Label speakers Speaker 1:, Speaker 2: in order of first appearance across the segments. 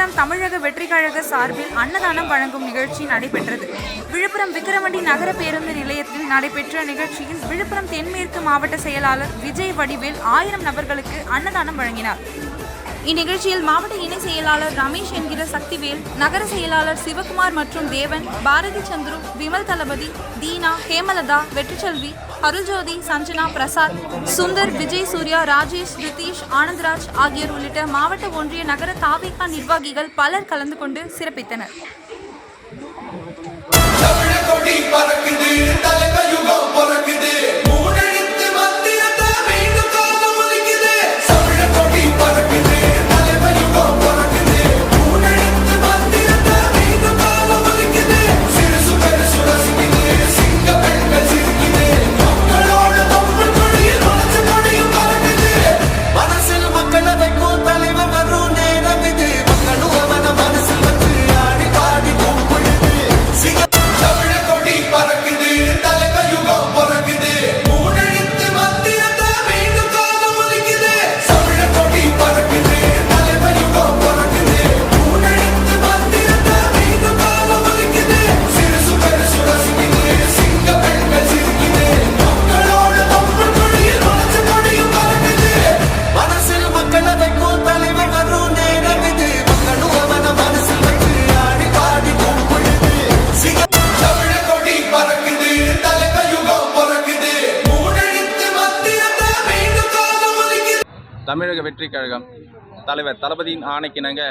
Speaker 1: விழுப்புரம் தமிழக வெற்றிக் கழக சார்பில் அன்னதானம் வழங்கும் நிகழ்ச்சி நடைபெற்றது. விழுப்புரம் விக்கிரவண்டி நகர பேருந்து நிலையத்தில் நடைபெற்ற நிகழ்ச்சியில் விழுப்புரம் தென்மேற்கு மாவட்ட செயலாளர் விஜய் வடிவேல் ஆயிரம் நபர்களுக்கு அன்னதானம் வழங்கினார். இந்நிகழ்ச்சியில் மாவட்ட இணை செயலாளர் ரமேஷ் என்கிற சக்திவேல் நகர செயலாளர் சிவகுமார் மற்றும் தேவன் பாரதி சந்துரு விமல் தளபதி தீனா ஹேமலதா வெற்றிச்செல்வி அருள்ஜோதி சஞ்சனா பிரசாத் சுந்தர் விஜய் சூர்யா ராஜேஷ் ரிதீஷ் ஆனந்த்ராஜ் ஆகியோர் உள்ளிட்ட மாவட்ட ஒன்றிய நகர தாவிகா நிர்வாகிகள் பலர் கலந்து கொண்டு சிறப்பித்தனர்.
Speaker 2: தமிழகொடி
Speaker 3: தமிழக வெற்றிக் கழகம் தலைவர் தளபதியின் ஆணைக்கிணங்க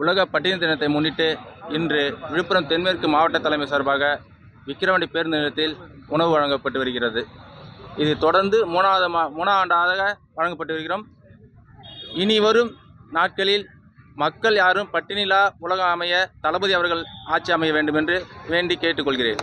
Speaker 3: உலக பட்டினி தினத்தை முன்னிட்டு இன்று விழுப்புரம் தென்மேற்கு மாவட்ட தலைமை சார்பாக விக்கிரவாண்டி பேருந்து நிலையத்தில் உணவு வழங்கப்பட்டு வருகிறது. இது தொடர்ந்து மூணாவது மா ஆண்டாக வழங்கப்பட்டு வருகிறோம். இனி வரும் நாட்களில் மக்கள் யாரும் பட்டினிலா உலகம் அமைய தளபதி அவர்கள் ஆட்சி அமைய வேண்டும் என்று வேண்டி கேட்டுக்கொள்கிறேன்.